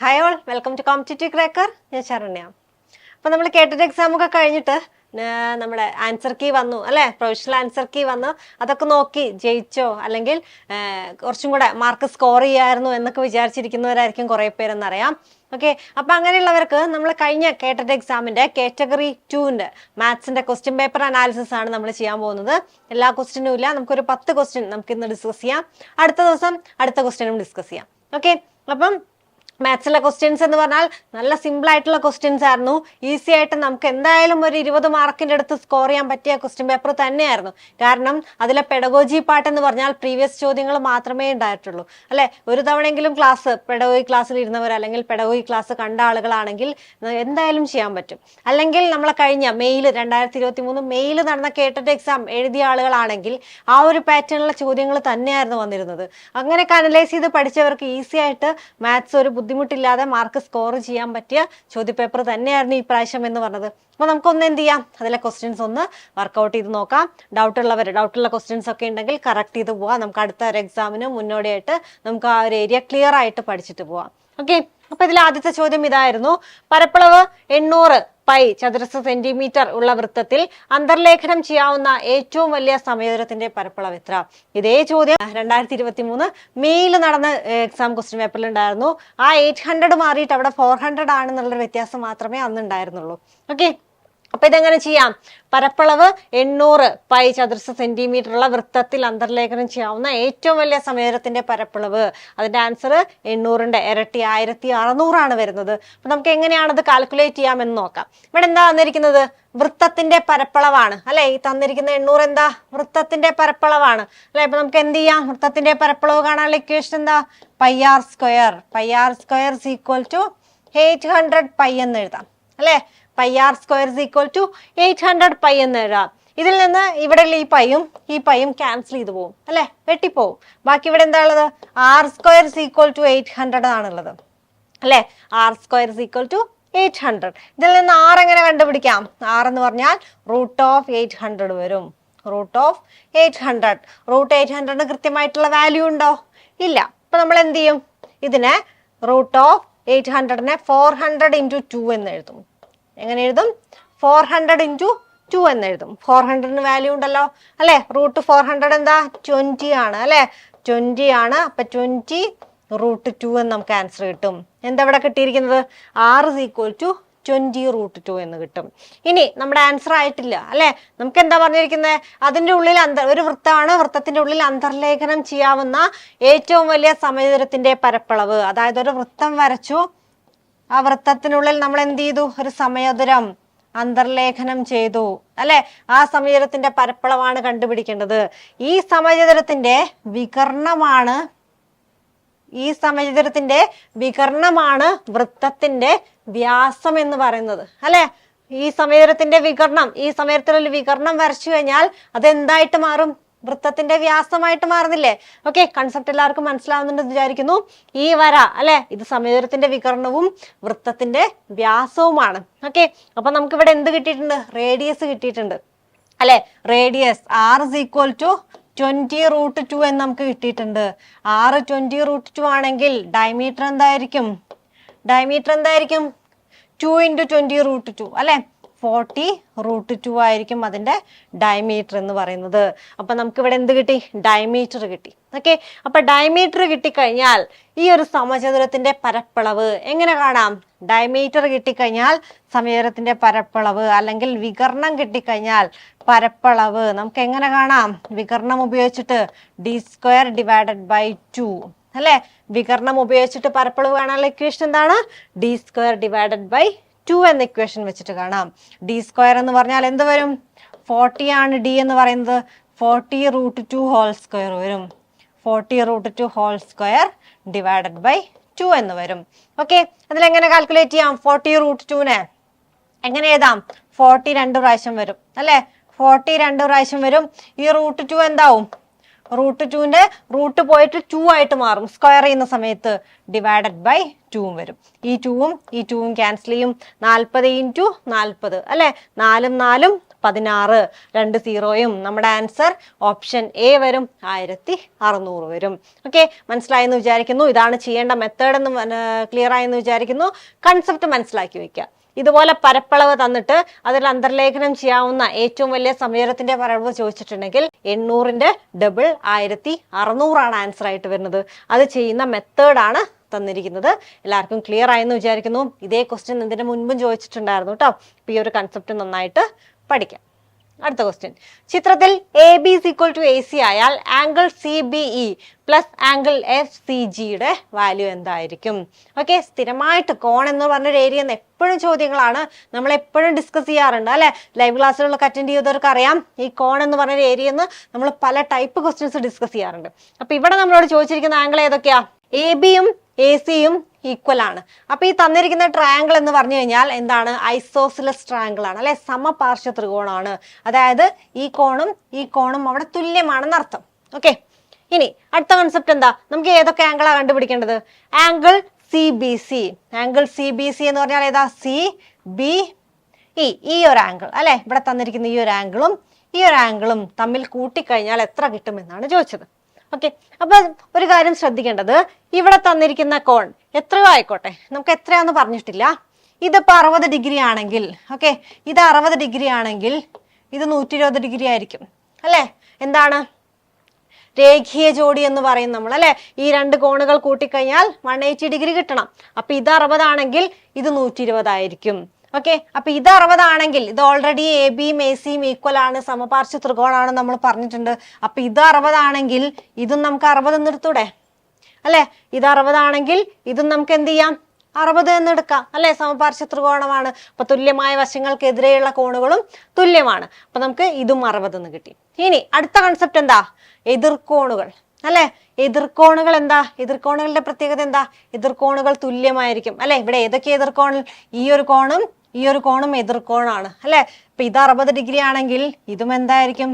Hi all welcome to competitive cracker ഞാൻ ശരണ്യ. അപ്പോൾ നമ്മൾ കേട്ടിട്ട് എക്സാമൊക്കെ കഴിഞ്ഞിട്ട് നമ്മുടെ ആൻസർ കീ വന്നു അല്ലേ? പ്രൊഫഷണൽ ആൻസർ കീ വന്നു അതൊക്കെ നോക്കി ജയിച്ചോ? അല്ലെങ്കിൽ കുറച്ചും കൂടെ മാർക്ക് സ്കോർ ചെയ്യായിരുന്നു എന്നൊക്കെ വിചാരിച്ചിരിക്കുന്നവരായിരിക്കും കുറേ പേരെന്നറിയാം. ഓക്കെ അപ്പം അങ്ങനെയുള്ളവർക്ക് നമ്മൾ കഴിഞ്ഞ കേട്ടറ്റ് എക്സാമിന്റെ കാറ്റഗറി ടുവിന്റെ മാത്സിന്റെ ക്വസ്റ്റ്യൻ പേപ്പർ അനാലിസിസ് ആണ് നമ്മൾ ചെയ്യാൻ പോകുന്നത്. എല്ലാ ക്വസ്റ്റ്യനും ഇല്ല. നമുക്കൊരു പത്ത് ക്വസ്റ്റ്യൻ നമുക്ക് ഇന്ന് ഡിസ്കസ് ചെയ്യാം. അടുത്ത ദിവസം അടുത്ത ക്വസ്റ്റ്യനും ഡിസ്കസ് ചെയ്യാം. ഓക്കെ അപ്പം മാത്സിലെ ക്വസ്റ്റ്യൻസ് എന്ന് പറഞ്ഞാൽ നല്ല സിമ്പിൾ ആയിട്ടുള്ള ക്വസ്റ്റ്യൻസ് ആയിരുന്നു. ഈസി ആയിട്ട് നമുക്ക് എന്തായാലും ഒരു ഇരുപത് മാർക്കിന്റെ അടുത്ത് സ്കോർ ചെയ്യാൻ പറ്റിയ ക്വസ്റ്റ്യൻ പേപ്പർ തന്നെയായിരുന്നു. കാരണം അതിലെ പെഡഗോജി പാട്ട് എന്ന് പറഞ്ഞാൽ പ്രീവിയസ് ചോദ്യങ്ങൾ മാത്രമേ ഉണ്ടായിട്ടുള്ളൂ. അല്ലെ? ഒരു തവണയെങ്കിലും ക്ലാസ് പെഡഗോയി ക്ലാസ്സിൽ ഇരുന്നവർ അല്ലെങ്കിൽ പെഡഗോയി ക്ലാസ് കണ്ട ആളുകളാണെങ്കിൽ എന്തായാലും ചെയ്യാൻ പറ്റും. അല്ലെങ്കിൽ നമ്മളെ കഴിഞ്ഞ മെയിൽ രണ്ടായിരത്തി ഇരുപത്തി മൂന്ന് മെയിൽ നടന്ന കേട്ടിട്ട് എക്സാം എഴുതിയ ആളുകളാണെങ്കിൽ ആ ഒരു പാറ്റേണുള്ള ചോദ്യങ്ങൾ തന്നെയായിരുന്നു വന്നിരുന്നത്. അങ്ങനെയൊക്കെ അനലൈസ് ചെയ്ത് പഠിച്ചവർക്ക് ഈസി ആയിട്ട് മാത്സ് ഒരു ബുദ്ധിമുട്ടില്ലാതെ മാർക്ക് സ്കോർ ചെയ്യാൻ പറ്റിയ ചോദ്യപേപ്പർ തന്നെയായിരുന്നു ഈ പ്രാവശ്യം എന്ന് പറഞ്ഞത്. അപ്പോൾ നമുക്കൊന്ന് എന്ത് ചെയ്യാം? അതിലെ ക്വസ്റ്റ്യൻസ് ഒന്ന് വർക്കൗട്ട് ചെയ്ത് നോക്കാം. ഡൗട്ട് ഉള്ളവർ ഡൗട്ടുള്ള ക്വസ്റ്റ്യൻസ് ഒക്കെ ഉണ്ടെങ്കിൽ കറക്റ്റ് ചെയ്ത് പോവാം. നമുക്ക് അടുത്ത ഒരു എക്സാമിന് മുന്നോടിയായിട്ട് നമുക്ക് ആ ഒരു ഏരിയ ക്ലിയർ ആയിട്ട് പഠിച്ചിട്ട് പോവാം. ഓക്കെ അപ്പൊ ഇതിൽ ആദ്യത്തെ ചോദ്യം ഇതായിരുന്നു. പരപ്പളവ് എണ്ണൂറ് പൈ ചതുരശ്ര സെന്റിമീറ്റർ ഉള്ള വൃത്തത്തിൽ അന്തർലേഖനം ചെയ്യാവുന്ന ഏറ്റവും വലിയ സമയദൂരത്തിന്റെ പരപ്പളവ് എത്ര? ഇതേ ചോദ്യം രണ്ടായിരത്തി ഇരുപത്തി മൂന്ന് മെയിൽ നടന്ന എക്സാം ക്വസ്റ്റ്യൻ പേപ്പറിൽ ഉണ്ടായിരുന്നു. ആ എയ്റ്റ് ഹൺഡ്രഡ് മാറിയിട്ട് അവിടെ ഫോർ ഹൺഡ്രഡ് ആണെന്നുള്ളൊരു വ്യത്യാസം മാത്രമേ അന്ന് ഉണ്ടായിരുന്നുള്ളൂ ഓക്കെ? അപ്പൊ ഇതെങ്ങനെ ചെയ്യാം? പരപ്പളവ് എണ്ണൂറ് പൈ ചതുർശ സെന്റിമീറ്റർ ഉള്ള വൃത്തത്തിൽ അന്തർലേഖനം ചെയ്യാവുന്ന ഏറ്റവും വലിയ സമയത്തിന്റെ പരപ്പളവ്. അതിന്റെ ആൻസർ എണ്ണൂറിന്റെ ഇരട്ടി ആയിരത്തി അറുന്നൂറാണ് വരുന്നത്. അപ്പൊ നമുക്ക് എങ്ങനെയാണ് അത് കാൽക്കുലേറ്റ് ചെയ്യാമെന്ന് നോക്കാം. ഇവിടെ എന്താ തന്നിരിക്കുന്നത്? വൃത്തത്തിന്റെ പരപ്പളവാണ്. അല്ലെ? ഈ തന്നിരിക്കുന്ന എണ്ണൂറ് എന്താ? വൃത്തത്തിന്റെ പരപ്പളവാണ്. അല്ലെ? ഇപ്പൊ നമുക്ക് എന്ത് ചെയ്യാം? വൃത്തത്തിന്റെ പരപ്പളവ് കാണാനുള്ള ഇക്വേഷൻ എന്താ? Pi R square. Pi R square equal to eight hundred pi എന്ന് എഴുതാം. അല്ലെ? Pi R square is equal to eight hundred pi എന്ന് എഴുതാം. ഇതിൽ നിന്ന് ഇവിടെയുള്ള ഈ പൈയും ഈ പൈയും ക്യാൻസൽ ചെയ്തു പോകും. അല്ലെ? വെട്ടിപ്പോവും ബാക്കി ഇവിടെ എന്താ ഉള്ളത്? R square is equal to eight hundred ആണുള്ളത്. അല്ലെ? R square is equal to eight hundred ഇതിൽ നിന്ന് ആർ എങ്ങനെ കണ്ടുപിടിക്കാം? ആർ എന്ന് പറഞ്ഞാൽ റൂട്ട് ഓഫ് എയ്റ്റ് ഹൺഡ്രഡ് വരും. Root of eight hundred root eight ഹൺഡ്രഡിന് കൃത്യമായിട്ടുള്ള വാല്യൂ ഉണ്ടോ? ഇല്ല. അപ്പൊ നമ്മൾ എന്ത് ചെയ്യും? ഇതിനെ റൂട്ട് ഓഫ് എയ്റ്റ് ഹൺഡ്രഡിനെ ഫോർ ഹൺഡ്രഡ് ഇന്റു ടു എന്ന് എഴുതും. എങ്ങനെ എഴുതും? ഫോർ ഹൺഡ്രഡ് ഇന്റു ടു എന്ന് എഴുതും. ഫോർ ഹൺഡ്രഡിന് വാല്യൂ ഉണ്ടല്ലോ അല്ലെ? റൂട്ട് ഫോർ ഹൺഡ്രഡ് എന്താ? ട്വന്റി ആണ് അല്ലേ? ട്വന്റി ആണ്. അപ്പൊ ട്വന്റി റൂട്ട് ടു എന്ന് നമുക്ക് ആൻസർ കിട്ടും. എന്താ ഇവിടെ കിട്ടിയിരിക്കുന്നത്? R is equal to twenty root two എന്ന് കിട്ടും. ഇനി നമ്മുടെ ആൻസർ ആയിട്ടില്ല അല്ലെ? നമുക്ക് എന്താ പറഞ്ഞിരിക്കുന്നത് അതിന്റെ ഉള്ളിൽ അന്തർ ഒരു വൃത്തമാണ് വൃത്തത്തിന്റെ ഉള്ളിൽ അന്തർലേഖനം ചെയ്യാവുന്ന ഏറ്റവും വലിയ സമയദൂരത്തിന്റെ പരപ്പളവ്. അതായത് ഒരു വൃത്തം വരച്ചു ആ വൃത്തത്തിനുള്ളിൽ നമ്മൾ എന്ത് ചെയ്തു? ഒരു സമയദുരം അന്തർലേഖനം ചെയ്തു. അല്ലെ? ആ സമയദൂരത്തിന്റെ പരപ്പളവാണ് കണ്ടുപിടിക്കേണ്ടത്. ഈ സമയദൂരത്തിന്റെ വികർണമാണ് ഈ സമചതുരത്തിന്റെ വികർണമാണ് വൃത്തത്തിന്റെ വ്യാസം എന്ന് പറയുന്നത്. അല്ലെ? ഈ സമയത്തിന്റെ വികർണം ഈ സമയത്തിലൊരു വികർണം വരച്ചു കഴിഞ്ഞാൽ അതെന്തായിട്ട് മാറും? വൃത്തത്തിന്റെ വ്യാസമായിട്ട് മാറുന്നില്ലേ? ഓക്കെ കൺസെപ്റ്റ് എല്ലാവർക്കും മനസ്സിലാവുന്നുണ്ടെന്ന് വിചാരിക്കുന്നു. ഈ വര അല്ലെ? ഇത് സമയത്തിന്റെ വികരണവും വൃത്തത്തിന്റെ വ്യാസവുമാണ്. ഓക്കെ അപ്പൊ നമുക്ക് ഇവിടെ എന്ത് കിട്ടിയിട്ടുണ്ട്? റേഡിയസ് കിട്ടിയിട്ടുണ്ട്. അല്ലെ? Radius R is equal to twenty root two എന്ന് നമുക്ക് കിട്ടിയിട്ടുണ്ട്. ആറ് ട്വന്റി റൂട്ട് ടു ആണെങ്കിൽ ഡയമീറ്റർ എന്തായിരിക്കും? ഡയമീറ്റർ എന്തായിരിക്കും? Two into twenty root two അല്ലെ? ഫോർട്ടി റൂട്ട് ടു ആയിരിക്കും അതിന്റെ ഡയമീറ്റർ എന്ന് പറയുന്നത്. അപ്പൊ നമുക്ക് ഇവിടെ എന്ത് കിട്ടി? ഡയമീറ്റർ കിട്ടി. ഓക്കെ അപ്പൊ ഡയമീറ്റർ കിട്ടിക്കഴിഞ്ഞാൽ ഈ ഒരു സമചതുരത്തിന്റെ പരപ്പളവ് എങ്ങനെ കാണാം? ഡയമീറ്റർ കിട്ടിക്കഴിഞ്ഞാൽ സമചതുരത്തിന്റെ പരപ്പളവ് അല്ലെങ്കിൽ വികർണം കിട്ടിക്കഴിഞ്ഞാൽ പരപ്പളവ്. നമുക്ക് എങ്ങനെ കാണാം? വികർണം ഉപയോഗിച്ചിട്ട് D square divided by two അല്ലെ? വികർണം ഉപയോഗിച്ചിട്ട് പരപ്പളവ് കാണാനുള്ള ഇക്വേഷൻ എന്താണ്? D square divided by two എന്ന ഇക്വേഷൻ വെച്ചിട്ട് കാണാം. ഡി സ്ക്വയർ എന്ന് പറഞ്ഞാൽ എന്ത് വരും? ഫോർട്ടി ആണ് ഡി എന്ന് പറയുന്നത്. Forty root two whole square വരും. Forty root two whole square divided by two എന്ന് വരും. ഓക്കെ അതിലെങ്ങനെ കാൽക്കുലേറ്റ് ചെയ്യാം? ഫോർട്ടി റൂട്ട് ടുവിനെ എങ്ങനെ എഴുതാം? ഫോർട്ടി രണ്ട് പ്രാവശ്യം വരും. അല്ലേ? ഫോർട്ടി രണ്ട് പ്രാവശ്യം വരും. ഈ റൂട്ട് ടു എന്താവും? റൂട്ട് ടുവിന്റെ റൂട്ട് പോയിട്ട് ടു ആയിട്ട് മാറും. സ്ക്വയർ ചെയ്യുന്ന സമയത്ത് ഡിവൈഡഡ് ബൈ ടൂവും വരും. ഈ ടൂവും ഈ ടൂവും ക്യാൻസൽ ചെയ്യും. നാൽപ്പത് ഇന്റു നാൽപ്പത് അല്ലെ? നാലും നാലും പതിനാറ്. രണ്ട് സീറോയും നമ്മുടെ ആൻസർ ഓപ്ഷൻ എ വരും. ആയിരത്തി അറുന്നൂറ് വരും. ഓക്കെ മനസ്സിലായെന്ന് വിചാരിക്കുന്നു. ഇതാണ് ചെയ്യേണ്ട മെത്തേഡ് എന്ന് ക്ലിയർ ആയെന്ന് വിചാരിക്കുന്നു. കൺസെപ്റ്റ് മനസ്സിലാക്കി വെക്കുക ഇതുപോലെ പരപ്പളവ് തന്നിട്ട് അതിൽ അന്തർലേഖനം ചെയ്യാവുന്ന ഏറ്റവും വലിയ സമയത്തിന്റെ പരപ്പളവ് ചോദിച്ചിട്ടുണ്ടെങ്കിൽ എണ്ണൂറിന്റെ ഡബിൾ ആയിരത്തി അറുന്നൂറാണ് ആൻസർ ആയിട്ട് വരുന്നത്. അത് ചെയ്യുന്ന മെത്തേഡാണ് തന്നിരിക്കുന്നത്. എല്ലാവർക്കും ക്ലിയർ ആയെന്ന് വിചാരിക്കുന്നു. ഇതേ ക്വസ്റ്റ്യൻ ഇതിന് മുൻപും ചോദിച്ചിട്ടുണ്ടായിരുന്നു കേട്ടോ. ഈ ഒരു കൺസെപ്റ്റ് നന്നായിട്ട് പഠിക്കാം. അടുത്ത ക്വസ്റ്റ്യൻ ചിത്രത്തിൽ A B is equal to A C ആയാൽ angle C B E plus angle F C ജിയുടെ വാല്യൂ എന്തായിരിക്കും? ഓക്കെ സ്ഥിരമായിട്ട് കോൺ എന്ന് പറഞ്ഞൊരു ഏരിയ എന്ന് എപ്പോഴും ചോദ്യങ്ങളാണ്. നമ്മൾ എപ്പോഴും ഡിസ്കസ് ചെയ്യാറുണ്ട് അല്ലെ? ലൈവ് ക്ലാസ്സുകളിലൊക്കെ അറ്റൻഡ് ചെയ്തവർക്ക് അറിയാം. ഈ കോൺ എന്ന് പറഞ്ഞൊരു ഏരിയ എന്ന് നമ്മൾ പല ടൈപ്പ് ക്വസ്റ്റ്യൻസ് ഡിസ്കസ് ചെയ്യാറുണ്ട്. അപ്പൊ ഇവിടെ നമ്മളോട് ചോദിച്ചിരിക്കുന്ന ആംഗിൾ ഏതൊക്കെയാ? എ ബിയും എ സിയും ഈക്വൽ ആണ്. അപ്പൊ ഈ തന്നിരിക്കുന്ന ട്രയാങ്കിൾ എന്ന് പറഞ്ഞു കഴിഞ്ഞാൽ എന്താണ്? ഐസോസിലസ് ട്രയാങ്കിൾ ആണ് അല്ലെ? സമപാർശ്വ ത്രികോണമാണ് അതായത് ഈ കോണും ഈ കോണും അവിടെ തുല്യമാണെന്ന് അർത്ഥം. ഓക്കെ ഇനി അടുത്ത കൺസെപ്റ്റ് എന്താ? നമുക്ക് ഏതൊക്കെ ആംഗിളാ കണ്ടുപിടിക്കേണ്ടത്? Angle C B C angle C B C എന്ന് പറഞ്ഞാൽ ഏതാ? സി ബി ഇ ഈ ഒരു ആംഗിൾ അല്ലെ? ഇവിടെ തന്നിരിക്കുന്ന ഈ ഒരു ആംഗിളും ഈ ഒരു ആംഗിളും തമ്മിൽ കൂട്ടിക്കഴിഞ്ഞാൽ എത്ര കിട്ടുമെന്നാണ് ചോദിച്ചത്. ഓക്കെ അപ്പൊ ഒരു കാര്യം ശ്രദ്ധിക്കേണ്ടത്. ഇവിടെ തന്നിരിക്കുന്ന കോൺ എത്രയോ ആയിക്കോട്ടെ. നമുക്ക് എത്രയാന്ന് പറഞ്ഞിട്ടില്ല. ഇതിപ്പോ അറുപത് ഡിഗ്രി ആണെങ്കിൽ ഓക്കെ ഇത് അറുപത് ഡിഗ്രി ആണെങ്കിൽ ഇത് നൂറ്റി ഇരുപത് ഡിഗ്രി ആയിരിക്കും. അല്ലേ? എന്താണ്? രേഖീയ ജോഡി എന്ന് പറയും നമ്മൾ അല്ലെ? ഈ രണ്ട് കോണുകൾ കൂട്ടിക്കഴിഞ്ഞാൽ വൺ എയ്റ്റി ഡിഗ്രി കിട്ടണം. അപ്പൊ ഇത് അറുപതാണെങ്കിൽ ഇത് നൂറ്റി ഇരുപതായിരിക്കും ഓക്കെ അപ്പൊ ഇത് അറുപതാണെങ്കിൽ ഇത് ഓൾറെഡി എ ബിയും എ സിയും ഈക്വൽ ആണ്. സമപാർശ്വ ത്രികോണാണ് നമ്മൾ പറഞ്ഞിട്ടുണ്ട്. അപ്പൊ ഇത് അറുപതാണെങ്കിൽ ഇതും നമുക്ക് അറുപത് എന്നെടുത്തൂടെ അല്ലെ? ഇത് അറുപതാണെങ്കിൽ ഇതും നമുക്ക് എന്ത് ചെയ്യാം? അറുപത് എന്ന് എടുക്കാം. അല്ലെ? സമപാർശ്വ ത്രികോണമാണ്. അപ്പൊ തുല്യമായ വശങ്ങൾക്കെതിരെയുള്ള കോണുകളും തുല്യമാണ്. അപ്പൊ നമുക്ക് ഇതും അറുപത് എന്ന് കിട്ടി. ഇനി അടുത്ത കൺസെപ്റ്റ് എന്താ? എതിർക്കോണുകൾ അല്ലെ? എതിർക്കോണുകൾ എന്താ? എതിർക്കോണുകളുടെ പ്രത്യേകത എന്താ? എതിർക്കോണുകൾ തുല്യമായിരിക്കും. അല്ലെ? ഇവിടെ ഏതൊക്കെ എതിർക്കോണിൽ ഈ ഒരു കോണും ഈ ഒരു കോണും എതിർക്കോണാണ് അല്ലേ? ഇപ്പൊ ഇത് അറുപത് ഡിഗ്രി ആണെങ്കിൽ ഇതും എന്തായിരിക്കും?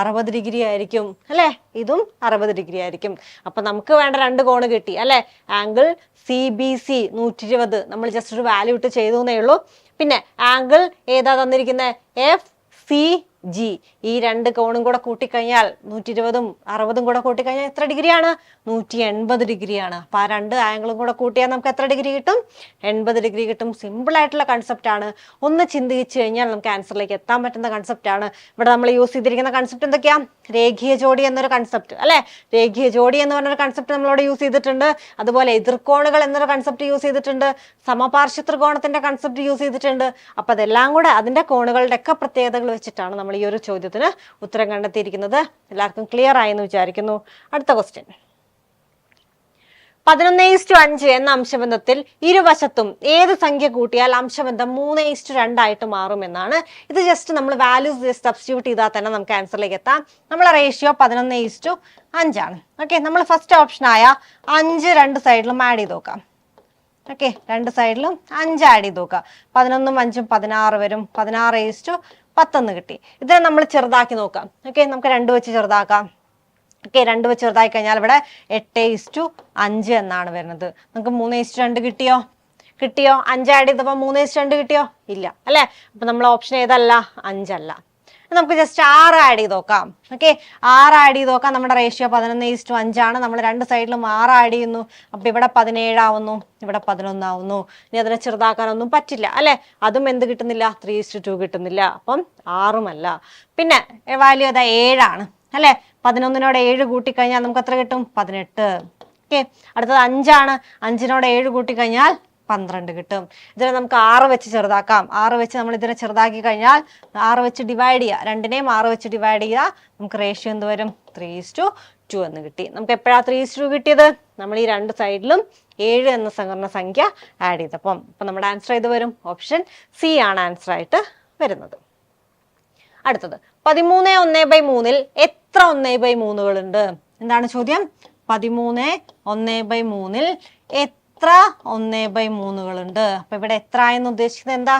അറുപത് ഡിഗ്രി ആയിരിക്കും അല്ലേ? ഇതും അറുപത് ഡിഗ്രി ആയിരിക്കും. അപ്പൊ നമുക്ക് വേണ്ട രണ്ട് കോണ് കിട്ടി അല്ലേ? ആംഗിൾ സി ബി സി നൂറ്റി ഇരുപത് നമ്മൾ ജസ്റ്റ് ഒരു വാല്യൂ ഇട്ട് ചെയ്തു എന്നേ ഉള്ളൂ. പിന്നെ ആംഗിൾ ഏതാ തന്നിരിക്കുന്നത് എഫ് സി ജി ഈ രണ്ട് കോണും കൂടെ കൂട്ടിക്കഴിഞ്ഞാൽ നൂറ്റി ഇരുപതും അറുപതും കൂടെ കൂട്ടിക്കഴിഞ്ഞാൽ എത്ര ഡിഗ്രിയാണ്? നൂറ്റി എൺപത് ഡിഗ്രിയാണ്. അപ്പൊ ആ രണ്ട് ആംഗിളും കൂടെ കൂട്ടിയാൽ നമുക്ക് എത്ര ഡിഗ്രി കിട്ടും? എൺപത് ഡിഗ്രി കിട്ടും. സിമ്പിൾ ആയിട്ടുള്ള കൺസെപ്റ്റ് ആണ്. ഒന്ന് ചിന്തിച്ചു കഴിഞ്ഞാൽ നമുക്ക് ആൻസറിലേക്ക് എത്താൻ പറ്റുന്ന കൺസെപ്റ്റ് ആണ്. ഇവിടെ നമ്മൾ യൂസ് ചെയ്തിരിക്കുന്ന കൺസെപ്റ്റ് എന്തൊക്കെയാ? രേഖീയ ജോഡി എന്നൊരു കൺസെപ്റ്റ് അല്ലെ? രേഖീയ ജോഡി എന്ന് പറഞ്ഞൊരു കൺസെപ്റ്റ് നമ്മളോട് യൂസ് ചെയ്തിട്ടുണ്ട്. അതുപോലെ എതിർക്കോണുകൾ എന്നൊരു കൺസെപ്റ്റ് യൂസ് ചെയ്തിട്ടുണ്ട്. സമപാർശ്വ ത്രികോണത്തിന്റെ കൺസെപ്റ്റ് യൂസ് ചെയ്തിട്ടുണ്ട്. അപ്പൊ അതെല്ലാം കൂടെ അതിന്റെ കോണുകളുടെ ഒക്കെ പ്രത്യേകതകൾ വെച്ചിട്ടാണ് നമ്മൾ ഈ ഒരു ചോദ്യത്തിന് ഉത്തരം കണ്ടെത്തിയിരിക്കുന്നത് എല്ലാവർക്കും ക്ലിയർ ആയെന്ന് വിചാരിക്കുന്നു. അടുത്ത ക്വസ്റ്റ്യൻ പതിനൊന്ന് ഈസ്റ്റു അഞ്ച് എന്ന അംശബന്ധത്തിൽ ഇരുവശത്തും ഏത് സംഖ്യ കൂട്ടിയാൽ അംശബന്ധം മൂന്ന് ഈസ്റ്റു രണ്ടായിട്ട് മാറുമെന്നാണ് ഇത് ജസ്റ്റ് നമ്മൾ വാല്യൂസ് സബ്സ്റ്റിറ്റ്യൂട്ട് ചെയ്താൽ തന്നെ നമുക്ക് ആൻസറിലേക്ക് എത്താം. നമ്മളെ റേഷ്യോ പതിനൊന്ന് ഈസ്റ്റു അഞ്ചാണ് ഓക്കെ നമ്മൾ ഫസ്റ്റ് ഓപ്ഷൻ ആയ അഞ്ച് രണ്ട് സൈഡിലും ആഡ് ചെയ്ത് നോക്കാം. ഓക്കെ രണ്ട് സൈഡിലും അഞ്ച് ആഡ് ചെയ്ത് നോക്കുക പതിനൊന്നും അഞ്ചും പതിനാറ് വരും. പതിനാറ് ഈസ്റ്റു പത്തൊന്ന് കിട്ടി. ഇതിനെ നമ്മൾ ചെറുതാക്കി നോക്കാം. ഓക്കെ നമുക്ക് രണ്ട് വെച്ച് ചെറുതാക്കാം. ഓക്കെ രണ്ട് വെച്ച് ചെറുതായി കഴിഞ്ഞാൽ ഇവിടെ എട്ട് ഇസ്റ്റു അഞ്ച് എന്നാണ് വരുന്നത്. നമുക്ക് മൂന്ന് ഇസ്റ്റു രണ്ട് കിട്ടിയോ? കിട്ടിയോ? അഞ്ച് ആഡ് ചെയ്തപ്പോൾ മൂന്ന് ഇസ്റ്റു രണ്ട് കിട്ടിയോ? ഇല്ല. അല്ലേ? അപ്പൊ നമ്മൾ ഓപ്ഷൻ ഏതല്ല? അഞ്ചല്ല. നമുക്ക് ജസ്റ്റ് ആറ് ആഡ് ചെയ്ത് നോക്കാം. ഓക്കെ ആറ് ആഡ് ചെയ്ത് നോക്കാം. നമ്മുടെ റേഷ്യോ പതിനൊന്ന് ഈസ്റ്റു അഞ്ചാണ്. നമ്മൾ രണ്ട് സൈഡിലും ആറ് ആഡ് ചെയ്യുന്നു. അപ്പൊ ഇവിടെ പതിനേഴാവുന്നു ഇവിടെ പതിനൊന്നാവുന്നു ഇനി അതിനെ ചെറുതാക്കാനൊന്നും പറ്റില്ല. അല്ലെ? അതും എന്ത് കിട്ടുന്നില്ല? ത്രീ ഇസ്റ്റു ടു കിട്ടുന്നില്ല. അപ്പം ആറുമല്ല. പിന്നെ വാല്യൂ അതാ ഏഴാണ്. അല്ലെ? പതിനൊന്നിനോട് ഏഴ് കൂട്ടിക്കഴിഞ്ഞാൽ നമുക്ക് എത്ര കിട്ടും? പതിനെട്ട്. ഓക്കെ അടുത്തത് അഞ്ചാണ്. അഞ്ചിനോട് ഏഴ് കൂട്ടിക്കഴിഞ്ഞാൽ പന്ത്രണ്ട് കിട്ടും. ഇതിനെ നമുക്ക് ആറ് വെച്ച് ചെറുതാക്കാം. ആറ് വെച്ച് നമ്മൾ ഇതിനെ ചെറുതാക്കി കഴിഞ്ഞാൽ ആറ് വെച്ച് ഡിവൈഡ് ചെയ്യുക രണ്ടിനെയും ആറ് വെച്ച് ഡിവൈഡ് ചെയ്യുക നമുക്ക് റേഷ്യോ എന്ത് വരും? ത്രീ ടു ടു എന്ന് കിട്ടി. നമുക്ക് എപ്പോഴാണ് ത്രീ ടു കിട്ടിയത്? നമ്മൾ ഈ രണ്ട് സൈഡിലും ഏഴ് എന്ന സംഘടന സംഖ്യ ആഡ് ചെയ്തപ്പം. അപ്പം നമ്മുടെ ആൻസർ ഏത് വരും? ഓപ്ഷൻ സി ആണ് ആൻസർ ആയിട്ട് വരുന്നത്. അടുത്തത്. പതിമൂന്ന് ഒന്ന് ബൈ മൂന്നിൽ എത്ര ഒന്ന് ബൈ മൂന്നുകളുണ്ട്? എന്താണ് ചോദ്യം? പതിമൂന്ന് ഒന്ന് ബൈ മൂന്നിൽ എത്ര ഒന്ന് ബൈ മൂന്നുകളുണ്ട്. അപ്പൊ ഇവിടെ എത്ര എന്ന് ഉദ്ദേശിക്കുന്നത് എന്താ?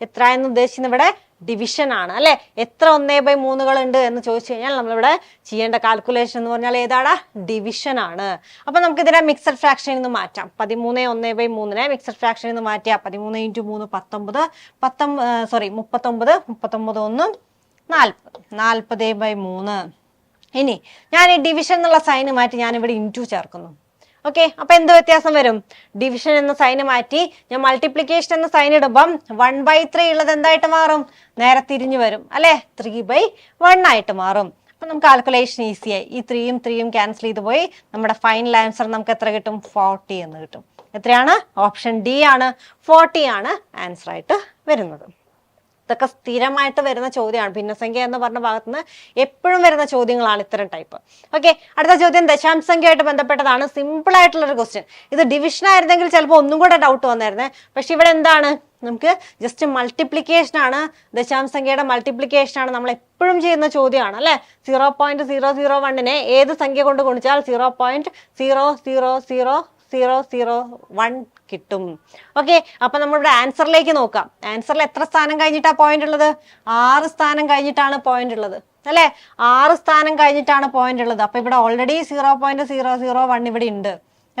എത്ര എന്ന് ഉദ്ദേശിക്കുന്നത് ഇവിടെ ഡിവിഷൻ ആണ്. അല്ലെ? എത്ര ഒന്നേ ബൈ മൂന്നുകൾ ഉണ്ട് എന്ന് ചോദിച്ചു കഴിഞ്ഞാൽ നമ്മളിവിടെ ചെയ്യേണ്ട കാൽക്കുലേഷൻ എന്ന് പറഞ്ഞാൽ ഏതാടാ ഡിവിഷൻ ആണ്. അപ്പൊ നമുക്ക് ഇതിനെ മിക്സഡ് ഫ്രാക്ഷനിൽ നിന്ന് മാറ്റാം. പതിമൂന്ന് ഒന്നേ ബൈ മൂന്നിനെ മിക്സഡ് ഫ്രാക്ഷനിൽ നിന്ന് മാറ്റിയാ പതിമൂന്ന് ഇന്റു മൂന്ന് പത്തൊമ്പത്. പത്തൊമ്പത് സോറി മുപ്പത്തൊമ്പത് മുപ്പത്തൊമ്പത് ഒന്നും നാൽപ്പത്. നാൽപ്പത് ബൈ മൂന്ന്. ഇനി ഞാൻ ഈ ഡിവിഷൻ എന്നുള്ള സൈന് മാറ്റി ഞാനിവിടെ ഇന്റു ചേർക്കുന്നു. ഓക്കെ അപ്പൊ എന്ത് വ്യത്യാസം വരും? ഡിവിഷൻ എന്ന സൈന് മാറ്റി ഞാൻ മൾട്ടിപ്ലിക്കേഷൻ എന്ന സൈൻ ഇടുമ്പം വൺ ബൈ ത്രീ ഉള്ളത് എന്തായിട്ട് മാറും? നേരെ തിരിഞ്ഞു വരും അല്ലെ? ത്രീ ബൈ വൺ ആയിട്ട് മാറും. അപ്പൊ നമുക്ക് കാൽക്കുലേഷൻ ഈസിയായി ഈ ത്രീയും ത്രീയും ക്യാൻസൽ ചെയ്ത് പോയി നമ്മുടെ ഫൈനൽ ആൻസർ നമുക്ക് എത്ര കിട്ടും? ഫോർട്ടി എന്ന് കിട്ടും. എത്രയാണ്? ഓപ്ഷൻ ഡി ആണ്. ഫോർട്ടി ആണ് ആൻസർ ആയിട്ട് വരുന്നത്. ഇതൊക്കെ സ്ഥിരമായിട്ട് വരുന്ന ചോദ്യമാണ്. ഭിന്നസംഖ്യ എന്ന് പറഞ്ഞ ഭാഗത്ത് നിന്ന് എപ്പോഴും വരുന്ന ചോദ്യങ്ങളാണ് ഇത്തരം ടൈപ്പ് ഓക്കെ അടുത്ത ചോദ്യം ദശാംശസംഖ്യയായിട്ട് ബന്ധപ്പെട്ടതാണ്. സിമ്പിൾ ആയിട്ടുള്ള ഒരു ക്വസ്റ്റ്യൻ ഇത് ഡിവിഷൻ ആയിരുന്നെങ്കിൽ ചിലപ്പോൾ ഒന്നും കൂടെ ഡൗട്ട് വന്നായിരുന്നേ. പക്ഷെ ഇവിടെ എന്താണ്? നമുക്ക് ജസ്റ്റ് മൾട്ടിപ്ലിക്കേഷൻ ആണ്. ദശാംശസംഖ്യയുടെ മൾട്ടിപ്ലിക്കേഷൻ ആണ് നമ്മൾ എപ്പോഴും ചെയ്യുന്ന ചോദ്യമാണ് അല്ലെ? സീറോ പോയിന്റ് സീറോ സീറോ വണ്ണിനെ ഏത് സംഖ്യ കൊണ്ട് ഗുണിച്ചാൽ zero point zero zero zero zero zero one കിട്ടും. ഓക്കെ അപ്പൊ നമ്മളിവിടെ ആൻസറിലേക്ക് നോക്കാം. ആൻസറിൽ എത്ര സ്ഥാനം കഴിഞ്ഞിട്ടാ പോയിന്റ് ഉള്ളത്? ആറ് സ്ഥാനം കഴിഞ്ഞിട്ടാണ് പോയിന്റ് ഉള്ളത്. അല്ലെ? ആറ് സ്ഥാനം കഴിഞ്ഞിട്ടാണ് പോയിന്റ് ഉള്ളത്. അപ്പൊ ഇവിടെ already zero point zero zero one ഇവിടെ ഉണ്ട്.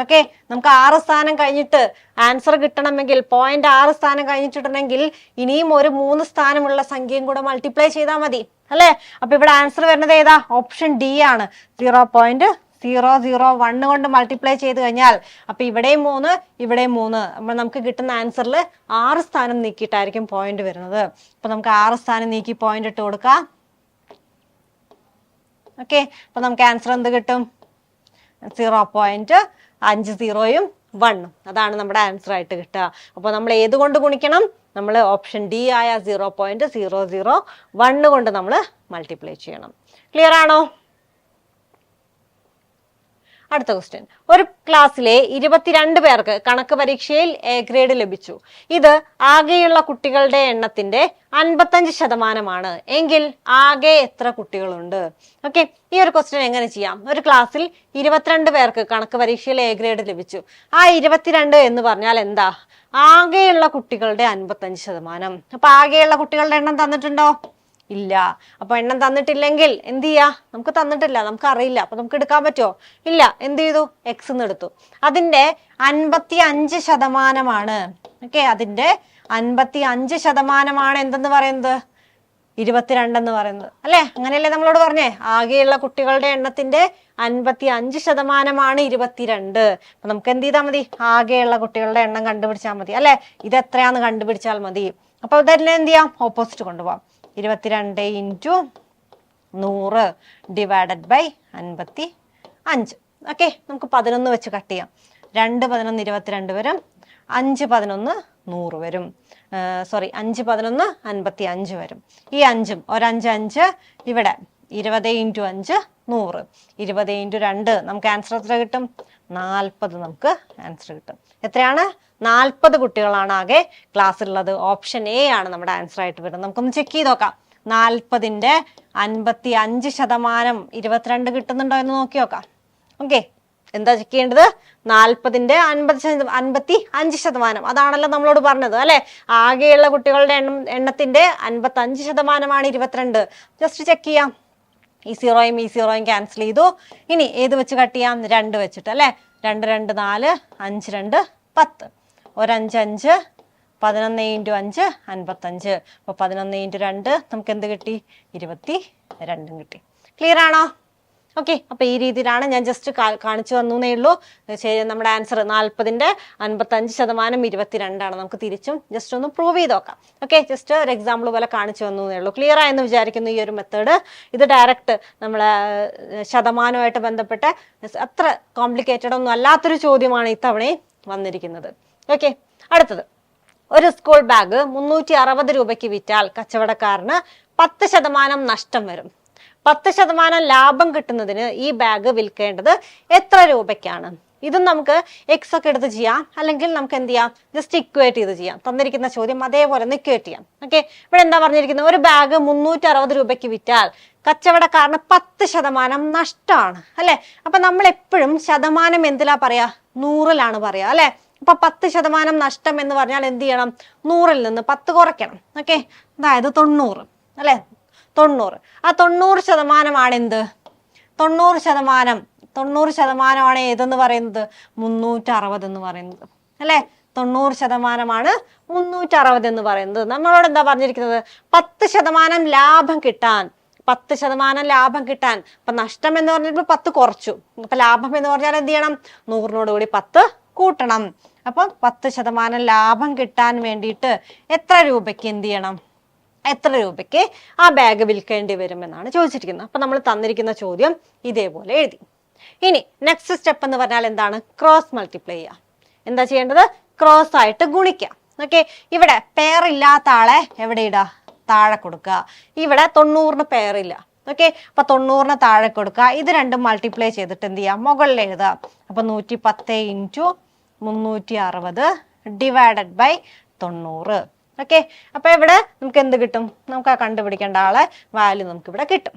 ഓക്കെ നമുക്ക് ആറ് സ്ഥാനം കഴിഞ്ഞിട്ട് ആൻസർ കിട്ടണമെങ്കിൽ പോയിന്റ് ആറ് സ്ഥാനം കഴിഞ്ഞിട്ടുണ്ടെങ്കിൽ ഇനിയും ഒരു മൂന്ന് സ്ഥാനമുള്ള സംഖ്യയും കൂടെ മൾട്ടിപ്ലൈ ചെയ്താൽ മതി. അല്ലേ? അപ്പൊ ഇവിടെ ആൻസർ വരുന്നത് ഏതാ? ഓപ്ഷൻ ഡി ആണ്. Zero point zero zero one കൊണ്ട് മൾട്ടിപ്ലൈ ചെയ്ത് കഴിഞ്ഞാൽ അപ്പൊ ഇവിടെയും മൂന്ന് ഇവിടെയും മൂന്ന്. അപ്പൊ നമുക്ക് കിട്ടുന്ന ആൻസറിൽ ആറ് സ്ഥാനം നീക്കിയിട്ടായിരിക്കും പോയിന്റ് വരുന്നത്. അപ്പൊ നമുക്ക് ആറ് സ്ഥാനം നീക്കി പോയിന്റ് ഇട്ട് കൊടുക്കാം. ഓക്കെ അപ്പൊ നമുക്ക് ആൻസർ എന്ത് കിട്ടും? സീറോ പോയിന്റ് അഞ്ച് സീറോയും വണ്ണും. അതാണ് നമ്മുടെ ആൻസർ ആയിട്ട് കിട്ടുക. അപ്പോൾ നമ്മൾ ഏത് കൊണ്ട് ഗുണിക്കണം? നമ്മൾ ഓപ്ഷൻ ഡി ആയ zero point zero zero one കൊണ്ട് നമ്മൾ മൾട്ടിപ്ലൈ ചെയ്യണം. ക്ലിയർ ആണോ? അടുത്ത ക്വസ്റ്റ്യൻ ഒരു ക്ലാസ്സിലെ ഇരുപത്തിരണ്ട് പേർക്ക് കണക്ക് പരീക്ഷയിൽ എ ഗ്രേഡ് ലഭിച്ചു. ഇത് ആകെയുള്ള കുട്ടികളുടെ എണ്ണത്തിന്റെ അൻപത്തഞ്ച് ശതമാനമാണ്. എങ്കിൽ ആകെ എത്ര കുട്ടികളുണ്ട്? ഓക്കെ ഈ ഒരു ക്വസ്റ്റ്യൻ എങ്ങനെ ചെയ്യാം? ഒരു ക്ലാസ്സിൽ ഇരുപത്തിരണ്ട് പേർക്ക് കണക്ക് പരീക്ഷയിൽ എ ഗ്രേഡ് ലഭിച്ചു. ആ ഇരുപത്തിരണ്ട് എന്ന് പറഞ്ഞാൽ എന്താ? ആകെയുള്ള കുട്ടികളുടെ അൻപത്തഞ്ച് ശതമാനം. അപ്പൊ ആകെയുള്ള കുട്ടികളുടെ എണ്ണം തന്നിട്ടുണ്ടോ? ഇല്ല. അപ്പൊ എണ്ണം തന്നിട്ടില്ലെങ്കിൽ എന്ത് ചെയ്യാ? നമുക്ക് തന്നിട്ടില്ല. നമുക്ക് അറിയില്ല അപ്പൊ നമുക്ക് എടുക്കാൻ പറ്റുമോ? ഇല്ല. എന്ത് ചെയ്തു? എക്സ് എന്ന് എടുത്തു. അതിന്റെ അൻപത്തി അഞ്ച് ശതമാനമാണ്. ഓക്കെ അതിന്റെ അൻപത്തി അഞ്ച് ശതമാനമാണ് എന്തെന്ന് പറയുന്നത്? ഇരുപത്തിരണ്ടെന്ന് പറയുന്നത്. അല്ലെ? അങ്ങനെയല്ലേ നമ്മളോട് പറഞ്ഞേ? ആകെയുള്ള കുട്ടികളുടെ എണ്ണത്തിന്റെ അൻപത്തി അഞ്ച് ശതമാനമാണ് ഇരുപത്തിരണ്ട്. അപ്പൊ നമുക്ക് എന്ത് ചെയ്താൽ മതി? ആകെയുള്ള കുട്ടികളുടെ എണ്ണം കണ്ടുപിടിച്ചാൽ മതി. അല്ലെ? ഇത് എത്രയാന്ന് കണ്ടുപിടിച്ചാൽ മതി. അപ്പൊ ഇതെല്ലാം എന്ത് ചെയ്യാം? ഓപ്പോസിറ്റ് കൊണ്ടുപോകാം ഇരുപത്തിരണ്ട് ഇന്റു നൂറ് ഡിവൈഡഡ് ബൈ അൻപത്തി അഞ്ച് ഓക്കെ നമുക്ക് പതിനൊന്ന് വെച്ച് കട്ട് ചെയ്യാം. രണ്ട് പതിനൊന്ന് ഇരുപത്തിരണ്ട് വരും അഞ്ച് പതിനൊന്ന് നൂറ് വരും. സോറി അഞ്ച് പതിനൊന്ന് അൻപത്തി അഞ്ച് വരും. ഈ അഞ്ചും ഒരഞ്ച് അഞ്ച് ഇവിടെ ഇരുപത് ഇന്റു അഞ്ച് നൂറ്. ഇരുപത് ഇന്റു രണ്ട് നമുക്ക് ആൻസർ എത്ര കിട്ടും? നാൽപ്പത് നമുക്ക് ആൻസർ കിട്ടും. എത്രയാണ്? നാൽപ്പത് കുട്ടികളാണ് ആകെ ക്ലാസ്സിലുള്ളത്. ഓപ്ഷൻ എ ആണ് നമ്മുടെ ആൻസർ ആയിട്ട് വരുന്നത്. നമുക്കൊന്ന് ചെക്ക് ചെയ്ത് നോക്കാം. നാൽപ്പതിന്റെ അൻപത്തി അഞ്ച് ശതമാനം ഇരുപത്തിരണ്ട് കിട്ടുന്നുണ്ടോ എന്ന് നോക്കി നോക്കാം. ഓക്കെ എന്താ ചെക്ക് ചെയ്യേണ്ടത്? നാൽപ്പതിന്റെ അൻപത് ശതമാനം അൻപത്തി അഞ്ച് ശതമാനം. അതാണല്ലോ നമ്മളോട് പറഞ്ഞത് അല്ലെ? ആകെയുള്ള കുട്ടികളുടെ എണ്ണം എണ്ണത്തിന്റെ അൻപത്തി അഞ്ച് ശതമാനമാണ് ഇരുപത്തിരണ്ട്. ജസ്റ്റ് ചെക്ക് ചെയ്യാം. ഈ സീറോയും ഈ സീറോയും ക്യാൻസൽ ചെയ്തു. ഇനി ഏത് വെച്ച് കട്ട് ചെയ്യാം? രണ്ട് വെച്ചിട്ട് അല്ലെ? രണ്ട് രണ്ട് നാല് അഞ്ച് രണ്ട് പത്ത്. ഒരഞ്ച് അഞ്ച് പതിനൊന്ന് ഇന്റു അഞ്ച് അൻപത്തഞ്ച്. അപ്പോൾ പതിനൊന്ന് ഇന്റു രണ്ട് നമുക്ക് എന്ത് കിട്ടി? ഇരുപത്തി രണ്ടും കിട്ടി. ക്ലിയർ ആണോ? ഓക്കെ അപ്പൊ ഈ രീതിയിലാണ് ഞാൻ ജസ്റ്റ് കാണിച്ചു തന്നേ ഉള്ളൂ. ശരി നമ്മുടെ ആൻസർ നാൽപ്പതിന്റെ അൻപത്തഞ്ച് ശതമാനം ഇരുപത്തിരണ്ടാണ്. നമുക്ക് തിരിച്ചും ജസ്റ്റ് ഒന്ന് പ്രൂവ് ചെയ്ത് നോക്കാം. ഓക്കെ ജസ്റ്റ് ഒരു എക്സാമ്പിൾ പോലെ കാണിച്ചു തന്നേ ഉള്ളൂ. ക്ലിയർ ആയെന്ന് വിചാരിക്കുന്നു ഈ ഒരു മെത്തേഡ് ഇത് ഡയറക്റ്റ് നമ്മളെ ഏഹ്, ശതമാനമായിട്ട് ബന്ധപ്പെട്ട് അത്ര കോംപ്ലിക്കേറ്റഡ് ഒന്നും അല്ലാത്തൊരു ചോദ്യമാണ് ഇത്തവണയും വന്നിരിക്കുന്നത്. ഓക്കെ അടുത്തത്. ഒരു സ്കൂൾ ബാഗ് മുന്നൂറ്റി അറുപത് രൂപയ്ക്ക് വിറ്റാൽ കച്ചവടക്കാരന് പത്ത് ശതമാനം നഷ്ടം വരും. പത്ത് ശതമാനം ലാഭം കിട്ടുന്നതിന് ഈ ബാഗ് വിൽക്കേണ്ടത് എത്ര രൂപയ്ക്കാണ്? ഇതും നമുക്ക് എക്സ് ഒക്കെ എടുത്ത് ചെയ്യാം. അല്ലെങ്കിൽ നമുക്ക് എന്ത് ചെയ്യാം? ജസ്റ്റ് ഇക്വേറ്റ് ചെയ്ത് ചെയ്യാം. തന്നിരിക്കുന്ന ചോദ്യം അതേപോലെ ഒന്ന് ഇക്വേറ്റ് ചെയ്യാം. ഓക്കെ ഇവിടെ എന്താ പറഞ്ഞിരിക്കുന്നത്? ഒരു ബാഗ് മുന്നൂറ്റി അറുപത് രൂപയ്ക്ക് വിറ്റാൽ കച്ചവടക്കാരന് പത്ത് ശതമാനം നഷ്ടമാണ്. അല്ലെ? അപ്പൊ നമ്മൾ എപ്പോഴും ശതമാനം എന്തിലാ പറയാ? നൂറിലാണ് പറയാ അല്ലെ? അപ്പൊ പത്ത് ശതമാനം നഷ്ടം എന്ന് പറഞ്ഞാൽ എന്ത് ചെയ്യണം? നൂറിൽ നിന്ന് പത്ത് കുറയ്ക്കണം. ഓക്കെ? അതായത് തൊണ്ണൂറ്. അല്ലെ? തൊണ്ണൂറ്. ആ തൊണ്ണൂറ് ശതമാനമാണ് എന്ത്? തൊണ്ണൂറ് ശതമാനം. തൊണ്ണൂറ് ശതമാനമാണ് ഏതെന്ന് പറയുന്നത്? മുന്നൂറ്റി അറുപത് എന്ന് പറയുന്നത്. അല്ലെ? തൊണ്ണൂറ് ശതമാനമാണ് മുന്നൂറ്റി അറുപത് എന്ന് പറയുന്നത്. നമ്മളോട് എന്താ പറഞ്ഞിരിക്കുന്നത്? പത്ത് ശതമാനം ലാഭം കിട്ടാൻ. പത്ത് ശതമാനം ലാഭം കിട്ടാൻ. ഇപ്പൊ നഷ്ടം എന്ന് പറഞ്ഞപ്പോൾ പത്ത് കുറച്ചു. അപ്പൊ ലാഭം എന്ന് പറഞ്ഞാൽ എന്ത് ചെയ്യണം? നൂറിനോട് കൂടി പത്ത് കൂട്ടണം. അപ്പൊ പത്ത് ശതമാനം ലാഭം കിട്ടാൻ വേണ്ടിയിട്ട് എത്ര രൂപയ്ക്ക് എന്ത് ചെയ്യണം? എത്ര രൂപയ്ക്ക് ആ ബാഗ് വിൽക്കേണ്ടി വരുമെന്നാണ് ചോദിച്ചിരിക്കുന്നത്. അപ്പൊ നമ്മൾ തന്നിരിക്കുന്ന ചോദ്യം ഇതേപോലെ എഴുതി. ഇനി നെക്സ്റ്റ് സ്റ്റെപ്പ് എന്ന് പറഞ്ഞാൽ എന്താണ്? ക്രോസ് മൾട്ടിപ്ലൈ ചെയ്യുക. എന്താ ചെയ്യേണ്ടത്? ക്രോസ് ആയിട്ട് ഗുണിക്കുക. ഓക്കെ ഇവിടെ പെയർ ഇല്ലാത്ത ആളെ എവിടെ ഇടുക താഴെ കൊടുക്കുക. ഇവിടെ തൊണ്ണൂറിന് പെയർ ഇല്ല. ഓക്കെ അപ്പൊ തൊണ്ണൂറിന് താഴെ കൊടുക്കുക. ഇത് രണ്ടും മൾട്ടിപ്ലൈ ചെയ്തിട്ട് എന്ത് ചെയ്യാം? മുകളിൽ എഴുതുക. അപ്പൊ നൂറ്റി പത്ത് ഇന്റു മുന്നൂറ്റി അറുപത് ഡിവൈഡഡ് ബൈ തൊണ്ണൂറ്. ഓക്കെ അപ്പൊ ഇവിടെ നമുക്ക് എന്ത് കിട്ടും? നമുക്ക് ആ കണ്ടുപിടിക്കേണ്ട ആളെ വാല്യൂ നമുക്ക് ഇവിടെ കിട്ടും.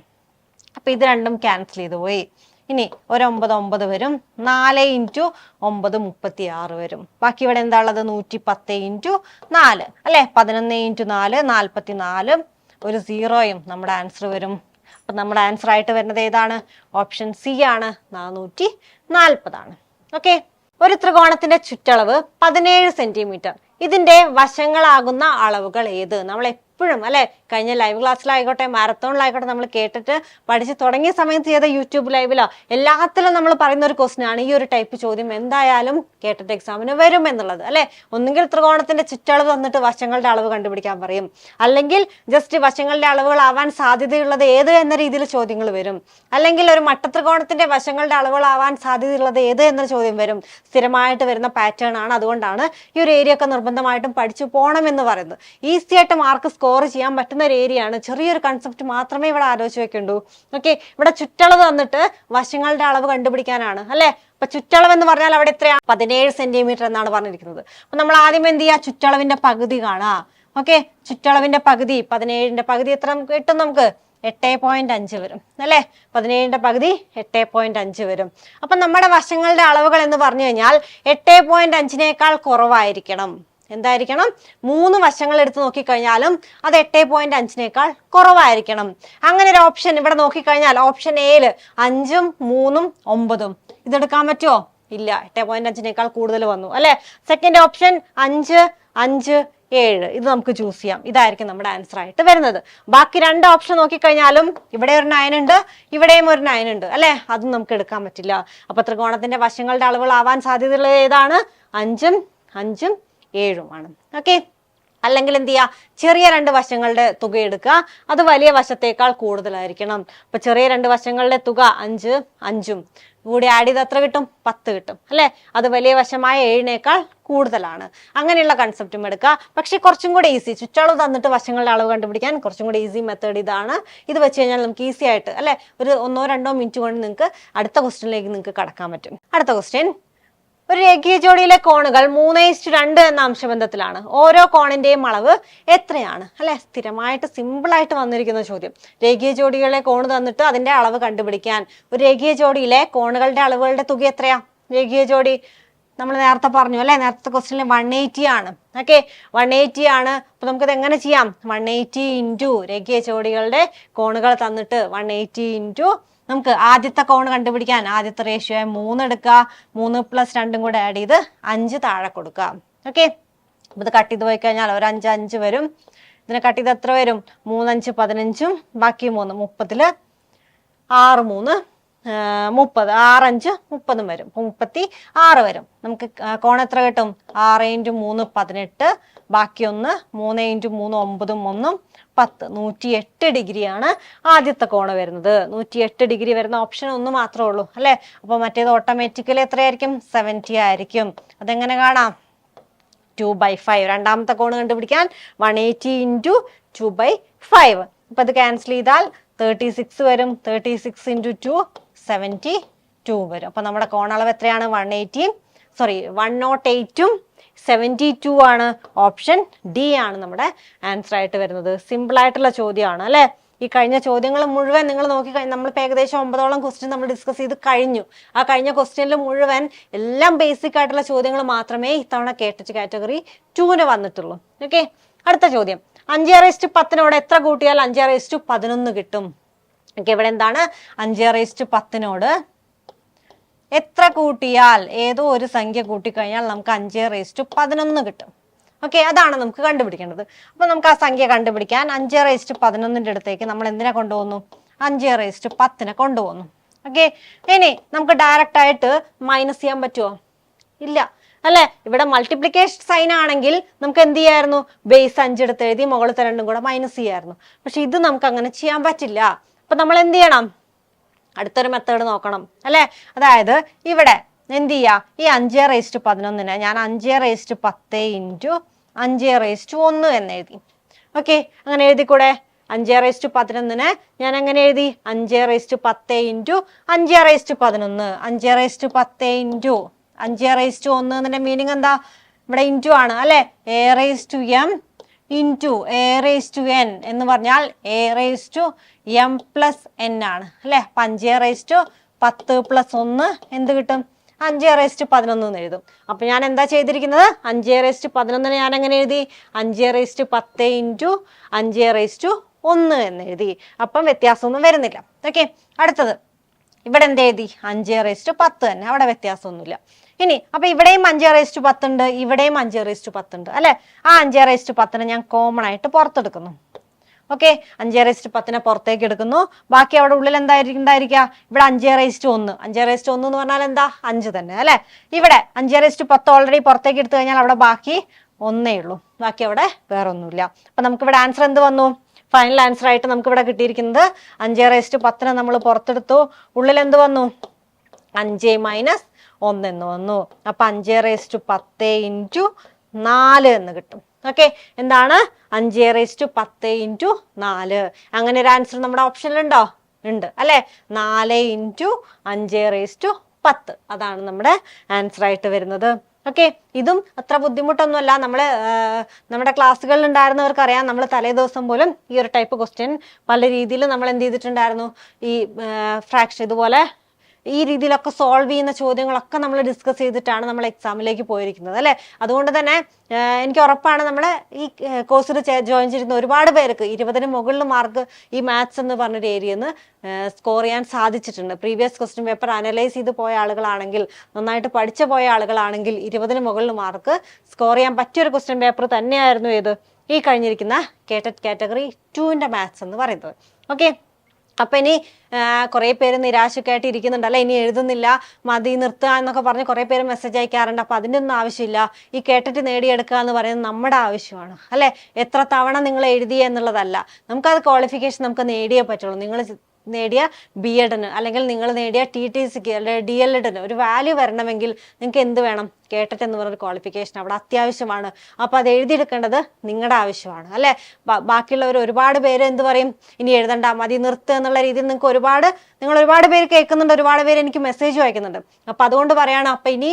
അപ്പോൾ ഇത് രണ്ടും ക്യാൻസൽ ചെയ്തു പോയി. ഇനി ഒരു ഒമ്പത് ഒമ്പത് വരും. നാല് ഇന്റു ഒമ്പത് മുപ്പത്തി ആറ് വരും. ബാക്കി ഇവിടെ എന്താ ഉള്ളത്? നൂറ്റി പത്ത് ഇന്റു നാല്. അല്ലെ? പതിനൊന്ന് ഇന്റു നാല് നാൽപ്പത്തി നാലും ഒരു സീറോയും നമ്മുടെ ആൻസർ വരും. അപ്പൊ നമ്മുടെ ആൻസർ ആയിട്ട് വരുന്നത് ഏതാണ്? ഓപ്ഷൻ സി ആണ്. നാനൂറ്റി നാൽപ്പതാണ് ഓക്കെ ഒരു ത്രികോണത്തിന്റെ ചുറ്റളവ് പതിനേഴ് സെന്റിമീറ്റർ. ഇതിന്റെ വശങ്ങളാകുന്ന അളവുകൾ ഏത്? നമ്മൾ എപ്പോഴും അല്ലെ? കഴിഞ്ഞ ലൈവ് ക്ലാസ്സിലായിക്കോട്ടെ മാരത്തോണിലായിക്കോട്ടെ നമ്മൾ കേട്ടിട്ട് പഠിച്ച് തുടങ്ങിയ സമയത്ത് ചെയ്ത യൂട്യൂബ് ലൈവിലോ എല്ലാത്തിലും നമ്മൾ പറയുന്ന ഒരു ക്വസ്റ്റ്യൻ ആണ്. ഈ ഒരു ടൈപ്പ് ചോദ്യം എന്തായാലും കേട്ടിട്ട് എക്സാമിന് വരും എന്നുള്ളത് അല്ലെ? ഒന്നുകിൽ ത്രികോണത്തിന്റെ ചുറ്റളവ് തന്നിട്ട് വശങ്ങളുടെ അളവ് കണ്ടുപിടിക്കാൻ പറയും. അല്ലെങ്കിൽ ജസ്റ്റ് വശങ്ങളുടെ അളവുകൾ ആവാൻ സാധ്യതയുള്ളത് ഏത് എന്ന രീതിയിൽ ചോദ്യങ്ങൾ വരും. അല്ലെങ്കിൽ ഒരു മട്ടത്രികോണത്തിന്റെ വശങ്ങളുടെ അളവുകൾ ആവാൻ സാധ്യതയുള്ളത് ഏത് എന്ന ചോദ്യം വരും. സ്ഥിരമായിട്ട് വരുന്ന പാറ്റേൺ ആണ്. അതുകൊണ്ടാണ് ഈ ഒരു ഏരിയ ഒക്കെ നിർബന്ധമായിട്ടും പഠിച്ചു പോകണം എന്ന് പറയുന്നത്. ഈസി ആയിട്ട് മാർക്ക് സ്കോർ ചെയ്യാൻ പറ്റുന്ന ഒരു ഏരിയ ആണ്. ചെറിയൊരു കൺസെപ്റ്റ് മാത്രമേ ഇവിടെ ആലോചിച്ച് വെക്കണ്ടൂ. ഓക്കെ ഇവിടെ ചുറ്റളവ് തന്നിട്ട് വശങ്ങളുടെ അളവ് കണ്ടുപിടിക്കാനാണ്. അല്ലെ? അപ്പൊ ചുറ്റളവ് എന്ന് പറഞ്ഞാൽ അവിടെ എത്രയാണ് പതിനേഴ് സെന്റിമീറ്റർ എന്നാണ് പറഞ്ഞിരിക്കുന്നത്. അപ്പൊ നമ്മൾ ആദ്യം എന്ത് ചെയ്യുക? ചുറ്റളവിന്റെ പകുതി കാണാ ഓക്കെ ചുറ്റളവിന്റെ പകുതി പതിനേഴിന്റെ പകുതി എത്ര നമുക്ക് കിട്ടും നമുക്ക്? എട്ട് പോയിന്റ് അഞ്ച് വരും. അല്ലേ? പതിനേഴിന്റെ പകുതി എട്ട് പോയിന്റ് അഞ്ച് വരും. അപ്പൊ നമ്മുടെ വശങ്ങളുടെ അളവുകൾ എന്ന് പറഞ്ഞു കഴിഞ്ഞാൽ എട്ട് പോയിന്റ് അഞ്ചിനേക്കാൾ കുറവായിരിക്കണം. എന്തായിരിക്കണം? മൂന്ന് വശങ്ങൾ എടുത്ത് നോക്കിക്കഴിഞ്ഞാലും അത് എട്ട് പോയിന്റ് അഞ്ചിനേക്കാൾ കുറവായിരിക്കണം. അങ്ങനെ ഒരു ഓപ്ഷൻ ഇവിടെ നോക്കിക്കഴിഞ്ഞാൽ ഓപ്ഷൻ എയിൽ അഞ്ചും മൂന്നും ഒമ്പതും. ഇതെടുക്കാൻ പറ്റുമോ ഇല്ല. എട്ട് പോയിന്റ് അഞ്ചിനേക്കാൾ കൂടുതൽ വന്നു. അല്ലെ? സെക്കൻഡ് ഓപ്ഷൻ അഞ്ച് അഞ്ച് ഏഴ്. ഇത് നമുക്ക് ചൂസ് ചെയ്യാം. ഇതായിരിക്കും നമ്മുടെ ആൻസർ ആയിട്ട് വരുന്നത്. ബാക്കി രണ്ട് ഓപ്ഷൻ നോക്കിക്കഴിഞ്ഞാലും ഇവിടെ ഒരു നയൻ ഉണ്ട് ഇവിടെയും ഒരു നയൻ ഉണ്ട്. അല്ലെ? അതും നമുക്ക് എടുക്കാൻ പറ്റില്ല. അപ്പൊ ത്രികോണത്തിന്റെ വശങ്ങളുടെ അളവുകൾ ആവാൻ സാധ്യതയുള്ള ഏതാണ്? അഞ്ചും അഞ്ചും ഏഴുമാണ് ഓക്കെ അല്ലെങ്കിൽ എന്ത് ചെയ്യുക ചെറിയ രണ്ട് വശങ്ങളുടെ തുക എടുക്കുക. അത് വലിയ വശത്തേക്കാൾ കൂടുതലായിരിക്കണം. അപ്പൊ ചെറിയ രണ്ട് വശങ്ങളുടെ തുക അഞ്ച് അഞ്ചും. കൂടി ആഡ് ചെയ്ത് എത്ര കിട്ടും? പത്ത് കിട്ടും. അല്ലെ? അത് വലിയ വശമായ ഏഴിനേക്കാൾ കൂടുതലാണ്. അങ്ങനെയുള്ള കൺസെപ്റ്റും എടുക്കുക. പക്ഷെ കുറച്ചും കൂടെ ഈസി ചുറ്റളവ് തന്നിട്ട് വശങ്ങളുടെ അളവ് കണ്ടുപിടിക്കാൻ കുറച്ചും കൂടെ ഈസി മെത്തേഡ് ഇതാണ്. ഇത് വെച്ച് കഴിഞ്ഞാൽ നമുക്ക് ഈസി ആയിട്ട് അല്ലെ? ഒരു ഒന്നോ രണ്ടോ മിനിറ്റ് കൊണ്ട് നിങ്ങൾക്ക് അടുത്ത ക്വസ്റ്റ്യനിലേക്ക് നിങ്ങൾക്ക് കടക്കാൻ പറ്റും. അടുത്ത ക്വസ്റ്റ്യൻ ഒരു രേഖീയ ജോഡിയിലെ കോണുകൾ മൂന്ന് ഇസ്റ്റു രണ്ട് എന്ന അംശബന്ധത്തിലാണ്. ഓരോ കോണിന്റെയും അളവ് എത്രയാണ്? അല്ലെ? സ്ഥിരമായിട്ട് സിമ്പിൾ ആയിട്ട് വന്നിരിക്കുന്ന ചോദ്യം. രേഖീയ ജോഡികളെ കോണ് തന്നിട്ട് അതിന്റെ അളവ് കണ്ടുപിടിക്കാൻ. ഒരു രേഖീയ ജോഡിയിലെ കോണുകളുടെ അളവുകളുടെ തുക എത്രയാ? രേഖീയ ജോഡി നമ്മൾ നേരത്തെ പറഞ്ഞു അല്ലെ? നേരത്തെ ക്വസ്റ്റ്യനിൽ വൺ എയ്റ്റി ആണ്. ഓക്കെ വൺ എയ്റ്റി ആണ്. അപ്പൊ നമുക്കത് എങ്ങനെ ചെയ്യാം? വൺ എയ്റ്റി ഇന്റു രേഖീയ ജോഡികളുടെ കോണുകൾ തന്നിട്ട് വൺ എയ്റ്റി ഇന്റു നമുക്ക് ആദ്യത്തെ കോൺ കണ്ടുപിടിക്കാൻ ആദ്യത്തെ റേഷ്യോ മൂന്ന് എടുക്കുക. മൂന്ന് പ്ലസ് രണ്ടും കൂടെ ആഡ് ചെയ്ത് അഞ്ച് താഴെ കൊടുക്കുക. ഓക്കെ ഇത് കട്ട് ചെയ്ത് പോയി കഴിഞ്ഞാൽ ഒരു അഞ്ച് അഞ്ച് വരും. ഇതിനെ കട്ട് ചെയ്ത് എത്ര വരും? മൂന്നഞ്ച് പതിനഞ്ചും ബാക്കി മൂന്ന് മുപ്പത്തിൽ ആറ് മൂന്ന് മുപ്പത്. ആറഞ്ച് മുപ്പതും വരും. അപ്പൊ മുപ്പത്തി ആറ് വരും. നമുക്ക് കോൺ എത്ര കിട്ടും? ആറ് ഇന്റു മൂന്ന് പതിനെട്ട് ബാക്കി ഒന്ന് മൂന്ന് ഇന്റു മൂന്ന് ഒമ്പതും ഒന്നും പത്ത് നൂറ്റി എട്ട് ഡിഗ്രിയാണ് ആദ്യത്തെ കോണ് വരുന്നത്. നൂറ്റി എട്ട് ഡിഗ്രി വരുന്ന ഓപ്ഷൻ ഒന്ന് മാത്രമേ ഉള്ളൂ അല്ലെ? അപ്പൊ മറ്റേത് ഓട്ടോമാറ്റിക്കലി എത്രയായിരിക്കും? സെവന്റി ആയിരിക്കും. അതെങ്ങനെ കാണാം? ടു ബൈ ഫൈവ് രണ്ടാമത്തെ കോണ് കണ്ടുപിടിക്കാൻ one eighty into two by five അപ്പൊ അത് ക്യാൻസൽ ചെയ്താൽ തേർട്ടി സിക്സ് വരും. Thirty six into two seventy two വരും. അപ്പൊ നമ്മുടെ കോണളവ് എത്രയാണ്? വൺ എയ്റ്റിയും സോറി വൺ നോട്ട് എയ്റ്റും സെവന്റി ടു ആണ് ഓപ്ഷൻ ഡി ആണ് നമ്മുടെ ആൻസർ ആയിട്ട് വരുന്നത്. സിമ്പിൾ ആയിട്ടുള്ള ചോദ്യമാണ് അല്ലേ? ഈ കഴിഞ്ഞ ചോദ്യങ്ങൾ മുഴുവൻ നിങ്ങൾ നോക്കി നമ്മൾ ഏകദേശം ഒമ്പതോളം ക്വസ്റ്റ്യൻ നമ്മൾ ഡിസ്കസ് ചെയ്ത് കഴിഞ്ഞു. ആ കഴിഞ്ഞ ക്വസ്റ്റ്യനിൽ മുഴുവൻ എല്ലാം ബേസിക് ആയിട്ടുള്ള ചോദ്യങ്ങൾ മാത്രമേ ഇത്തവണ കേട്ടിട്ട് കാറ്റഗറി ടൂന് വന്നിട്ടുള്ളൂ. ഓക്കെ അടുത്ത ചോദ്യം. അഞ്ച് റേസ്റ്റ് പത്തിനോട് എത്ര കൂട്ടിയാൽ അഞ്ച് റേസ്റ്റ് പതിനൊന്ന് കിട്ടും? ഓക്കെ ഇവിടെ എന്താണ്? അഞ്ച് റേസ്റ്റ് പത്തിനോട് എത്ര കൂട്ടിയാൽ ഏതോ ഒരു സംഖ്യ കൂട്ടിക്കഴിഞ്ഞാൽ നമുക്ക് അഞ്ച് റേസ് ടു പതിനൊന്ന് കിട്ടും. ഓക്കെ അതാണ് നമുക്ക് കണ്ടുപിടിക്കേണ്ടത്. അപ്പോൾ നമുക്ക് ആ സംഖ്യ കണ്ടുപിടിക്കാൻ അഞ്ച് റേസ് ടു പതിനൊന്നിന്റെ അടുത്തേക്ക് നമ്മൾ എന്തിനെ കൊണ്ടുപോകുന്നു? അഞ്ച് റേസ് ടു പത്തിനെ കൊണ്ടുപോകുന്നു. ഓക്കെ ഇനി നമുക്ക് ഡയറക്റ്റ് ആയിട്ട് മൈനസ് ചെയ്യാൻ പറ്റുമോ ഇല്ല. അല്ലെ? ഇവിടെ മൾട്ടിപ്ലിക്കേഷൻ സൈൻ ആണെങ്കിൽ നമുക്ക് എന്ത് ചെയ്യായിരുന്നു? ബേസ് അഞ്ചെടുത്ത് എഴുതി മുകളിൽ രണ്ടും കൂടെ മൈനസ് ചെയ്യായിരുന്നു. പക്ഷെ ഇത് നമുക്ക് അങ്ങനെ ചെയ്യാൻ പറ്റില്ല. അപ്പൊ നമ്മൾ എന്ത് ചെയ്യണം? അടുത്തൊരു മെത്തേഡ് നോക്കണം അല്ലേ? അതായത് ഇവിടെ എന്ത് ചെയ്യുക ഈ അഞ്ച് റേസ്റ്റ് പതിനൊന്നിന് ഞാൻ അഞ്ച് റേസ്റ്റ് പത്ത് ഇന്റു അഞ്ച് റേസ്റ്റ് ഒന്ന് എന്ന് എഴുതി. ഓക്കെ അങ്ങനെ എഴുതിക്കൂടെ? അഞ്ച് റേസ്റ്റ് പതിനൊന്നിന് ഞാൻ അങ്ങനെ എഴുതി? അഞ്ച് റേസ്റ്റ് പത്ത് ഇന്റു അഞ്ച് റേസ്റ്റ് പതിനൊന്ന്. അഞ്ച് റേസ്റ്റ് പത്ത് ഇന്റു അഞ്ച് റേസ്റ്റ് ഒന്ന് എന്നതിന്റെ മീനിങ് എന്താ? ഇവിടെ ഇന്റു ആണ് അല്ലേ? A raise to M into A raise to N എന്ന് പറഞ്ഞാൽ A raise to M plus N ആണ് അല്ലെ? അപ്പൊ അഞ്ച് റേസ് ടു പത്ത് പ്ലസ് ഒന്ന് എന്ത് കിട്ടും? അഞ്ച് റേസ്റ്റ് പതിനൊന്ന് എന്ന് എഴുതും. അപ്പൊ ഞാൻ എന്താ ചെയ്തിരിക്കുന്നത്? അഞ്ച് റേസ്റ്റ് പതിനൊന്നിന് ഞാൻ എങ്ങനെ എഴുതി? അഞ്ച് റേസ്റ്റ് പത്ത് ഇന്റു അഞ്ച് റേസ്റ്റ് ഒന്ന് എന്ന് എഴുതി. അപ്പം വ്യത്യാസമൊന്നും വരുന്നില്ല. ഓക്കെ അടുത്തത്. ഇവിടെ എന്ത് എഴുതി? അഞ്ച് റേസ്റ്റ് പത്ത് തന്നെ. അവിടെ വ്യത്യാസമൊന്നുമില്ല. ഇനി അപ്പൊ ഇവിടെയും അഞ്ച് റേസ്റ്റ് പത്തുണ്ട് ഇവിടെയും അഞ്ച് റേസ്റ്റ് പത്തുണ്ട് അല്ലെ? ആ അഞ്ച് റേസ്റ്റ് പത്തിനെ ഞാൻ കോമൺ ആയിട്ട് പുറത്തെടുക്കുന്നു. ഓക്കെ? അഞ്ച് റേസ്റ്റ് പത്തിനെ പുറത്തേക്ക് എടുക്കുന്നു. ബാക്കി അവിടെ ഉള്ളിൽ എന്തായിരിക്കും ഉണ്ടായിരിക്കുക? ഇവിടെ അഞ്ച് റേസ്റ്റ് ഒന്ന്. അഞ്ച് റേസ്റ്റ് ഒന്ന് എന്ന് പറഞ്ഞാൽ എന്താ? അഞ്ച് തന്നെ അല്ലെ? ഇവിടെ അഞ്ച് റേസ്റ്റ് പത്ത് ഓൾറെഡി പുറത്തേക്ക് എടുത്തു കഴിഞ്ഞാൽ അവിടെ ബാക്കി ഒന്നേ ഉള്ളൂ. ബാക്കി അവിടെ വേറെ ഒന്നുമില്ല അപ്പൊ നമുക്ക് ഇവിടെ ആൻസർ എന്ത് വന്നു? ഫൈനൽ ആൻസർ ആയിട്ട് നമുക്ക് ഇവിടെ കിട്ടിയിരിക്കുന്നത് അഞ്ച് റേസ്റ്റ് പത്തിനെ നമ്മൾ പുറത്തെടുത്തു. ഉള്ളിൽ എന്ത് വന്നു? അഞ്ച് മൈനസ് ഒന്ന് എന്ന് വന്നു. അപ്പൊ അഞ്ച് റേസ്റ്റ് പത്ത് ഇന്റു നാല് എന്ന് കിട്ടും. ഓക്കെ എന്താണ്? അഞ്ച് റേസ്റ്റ് പത്ത് ഇന്റു നാല്. അങ്ങനെ ഒരു ആൻസർ നമ്മുടെ ഓപ്ഷനിലുണ്ടോ ഉണ്ട്? അല്ലെ? നാല് ഇന്റു അഞ്ച് റേസ്റ്റ് പത്ത്. അതാണ് നമ്മുടെ ആൻസർ ആയിട്ട് വരുന്നത്. ഓക്കെ ഇതും അത്ര ബുദ്ധിമുട്ടൊന്നുമല്ല. നമ്മൾ നമ്മുടെ ക്ലാസ്സുകളിൽ ഉണ്ടായിരുന്നവർക്ക് അറിയാം. നമ്മൾ തലേ ദിവസം പോലും ഈ ഒരു ടൈപ്പ് ക്വസ്റ്റ്യൻ പല രീതിയിൽ നമ്മൾ എന്ത് ചെയ്തിട്ടുണ്ടായിരുന്നു? ഈ ഫ്രാക്ഷൻ ഇതുപോലെ ഈ രീതിയിലൊക്കെ സോൾവ് ചെയ്യുന്ന ചോദ്യങ്ങളൊക്കെ നമ്മൾ ഡിസ്കസ് ചെയ്തിട്ടാണ് നമ്മൾ എക്സാമിലേക്ക് പോയിരിക്കുന്നത് അല്ലേ? അതുകൊണ്ട് തന്നെ എനിക്ക് ഉറപ്പാണ് നമ്മൾ ഈ കോഴ്സിൽ ജോയിൻ ചെയ്തിരുന്ന ഒരുപാട് പേർക്ക് ഇരുപതിന് മുകളിൽ മാർക്ക് ഈ മാത്സ് എന്ന് പറഞ്ഞൊരു ഏരിയയിൽ നിന്ന് സ്കോർ ചെയ്യാൻ സാധിച്ചിട്ടുണ്ട്. പ്രീവിയസ് ക്വസ്റ്റ്യൻ പേപ്പർ അനലൈസ് ചെയ്ത് പോയ ആളുകളാണെങ്കിൽ നന്നായിട്ട് പഠിച്ചു പോയ ആളുകളാണെങ്കിൽ ഇരുപതിന് മുകളിൽ മാർക്ക് സ്കോർ ചെയ്യാൻ പറ്റിയൊരു ക്വസ്റ്റ്യൻ പേപ്പർ തന്നെയായിരുന്നു ഏത്? ഈ കഴിഞ്ഞിരിക്കുന്ന കേട്ടറ്റ് കാറ്റഗറി ടുവിന്റെ മാത്സ് എന്ന് പറയുന്നത്. ഓക്കെ അപ്പൊ ഇനി കുറേ പേര് നിരാശക്കായിട്ട് ആയിട്ട് ഇനി എഴുതുന്നില്ല മതി നിർത്തുക എന്നൊക്കെ പറഞ്ഞ് കുറേ പേര് മെസ്സേജ് അയക്കാറുണ്ട്. അപ്പം അതിന്റെ ഒന്നും ആവശ്യമില്ല. ഈ കേട്ടിട്ട് നേടിയെടുക്കുക എന്ന് പറയുന്നത് നമ്മുടെ ആവശ്യമാണ്. അല്ലേ? എത്ര തവണ നിങ്ങൾ എഴുതി എന്നുള്ളതല്ല. നമുക്കത് ക്വാളിഫിക്കേഷൻ നമുക്ക് നേടിയേ പറ്റുള്ളൂ. നിങ്ങൾ നേടിയ ബി എഡിന് അല്ലെങ്കിൽ നിങ്ങൾ നേടിയ ടി ടി സിക്ക് അല്ലെങ്കിൽ ഡി എൽ എഡിന് ഒരു വാല്യൂ വരണമെങ്കിൽ നിങ്ങൾക്ക് എന്ത് വേണം? കേട്ടിട്ട് എന്ന് പറഞ്ഞൊരു ക്വാളിഫിക്കേഷൻ അവിടെ അത്യാവശ്യമാണ്. അപ്പോൾ അത് എഴുതിയെടുക്കേണ്ടത് നിങ്ങളുടെ ആവശ്യമാണ് അല്ലേ? ബാക്കിയുള്ളവർ ഒരുപാട് പേര് എന്ത് പറയും? ഇനി എഴുതണ്ട മതി നിർത്തുക എന്നുള്ള രീതിയിൽ നിങ്ങൾക്ക് ഒരുപാട് നിങ്ങൾ ഒരുപാട് പേര് കേൾക്കുന്നുണ്ട് ഒരുപാട് പേര് എനിക്ക് മെസ്സേജ് അയക്കുന്നുണ്ട്. അപ്പോൾ അതുകൊണ്ട് പറയാണ് അപ്പോൾ ഇനി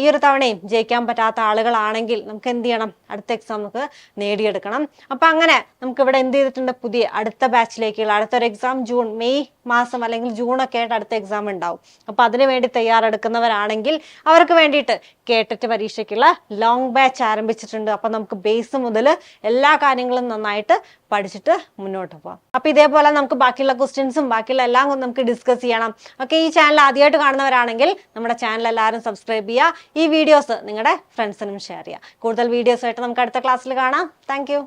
ഈ ഒരു തവണയും ജയിക്കാൻ പറ്റാത്ത ആളുകളാണെങ്കിൽ നമുക്ക് എന്ത് ചെയ്യണം? അടുത്ത എക്സാം നമുക്ക് നേടിയെടുക്കണം. അപ്പം അങ്ങനെ നമുക്ക് ഇവിടെ എന്ത് ചെയ്തിട്ടുണ്ട്? പുതിയ അടുത്ത ബാച്ചിലേക്കുള്ള അടുത്തൊരു എക്സാം ജൂൺ മെയ് മാസം അല്ലെങ്കിൽ ജൂണൊക്കെ ആയിട്ട് അടുത്ത എക്സാം ഉണ്ടാവും. അപ്പോൾ അതിനു വേണ്ടി തയ്യാറെടുക്കുന്നവരാണെങ്കിൽ അവർക്ക് വേണ്ടിയിട്ട് കേട്ടിട്ട് പരീക്ഷയ്ക്കുള്ള ലോങ് ബാച്ച് ആരംഭിച്ചിട്ടുണ്ട്. അപ്പോൾ നമുക്ക് ബേസ് മുതൽ എല്ലാ കാര്യങ്ങളും നന്നായിട്ട് പഠിച്ചിട്ട് മുന്നോട്ട് പോകാം അപ്പൊ ഇതേപോലെ നമുക്ക് ബാക്കിയുള്ള ക്വസ്റ്റ്യൻസും ബാക്കിയുള്ള എല്ലാം നമുക്ക് ഡിസ്കസ് ചെയ്യണം. ഓക്കെ ഈ ചാനൽ ആദ്യമായിട്ട് കാണുന്നവരാണെങ്കിൽ നമ്മുടെ ചാനൽ എല്ലാവരും സബ്സ്ക്രൈബ് ചെയ്യുക. ഈ വീഡിയോസ് നിങ്ങളുടെ ഫ്രണ്ട്സിനും ഷെയർ ചെയ്യുക. കൂടുതൽ വീഡിയോസ് ആയിട്ട് നമുക്ക് അടുത്ത ക്ലാസ്സിൽ കാണാം. താങ്ക്